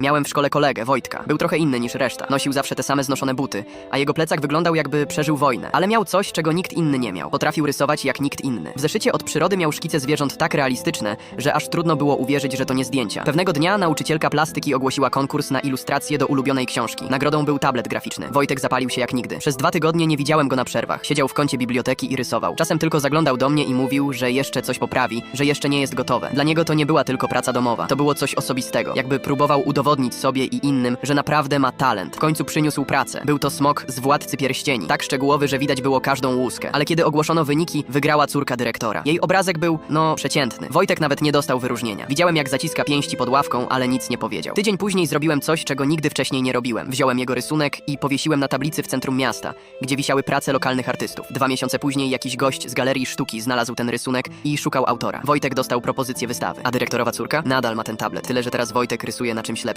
Miałem w szkole kolegę, Wojtka. Był trochę inny niż reszta. Nosił zawsze te same znoszone buty, a jego plecak wyglądał jakby przeżył wojnę. Ale miał coś, czego nikt inny nie miał. Potrafił rysować jak nikt inny. W zeszycie od przyrody miał szkice zwierząt tak realistyczne, że aż trudno było uwierzyć, że to nie zdjęcia. Pewnego dnia nauczycielka plastyki ogłosiła konkurs na ilustrację do ulubionej książki. Nagrodą był tablet graficzny. Wojtek zapalił się jak nigdy. Przez dwa tygodnie nie widziałem go na przerwach. Siedział w kącie biblioteki i rysował. Czasem tylko zaglądał do mnie i mówił, że jeszcze coś poprawi, że jeszcze nie jest gotowe. Dla niego to nie była tylko praca domowa. To było coś osobistego. Jakby próbował udowodnić sobie i innym, że naprawdę ma talent. W końcu przyniósł pracę. Był to smok z Władcy Pierścieni. Tak szczegółowy, że widać było każdą łuskę. Ale kiedy ogłoszono wyniki, wygrała córka dyrektora. Jej obrazek był, no, przeciętny. Wojtek nawet nie dostał wyróżnienia. Widziałem, jak zaciska pięści pod ławką, ale nic nie powiedział. Tydzień później zrobiłem coś, czego nigdy wcześniej nie robiłem. Wziąłem jego rysunek i powiesiłem na tablicy w centrum miasta, gdzie wisiały prace lokalnych artystów. Dwa miesiące później jakiś gość z galerii sztuki znalazł ten rysunek i szukał autora. Wojtek dostał propozycję wystawy. A dyrektorowa córka nadal ma ten tablet, tyle że teraz Wojtek rysuje na czymś lepszym.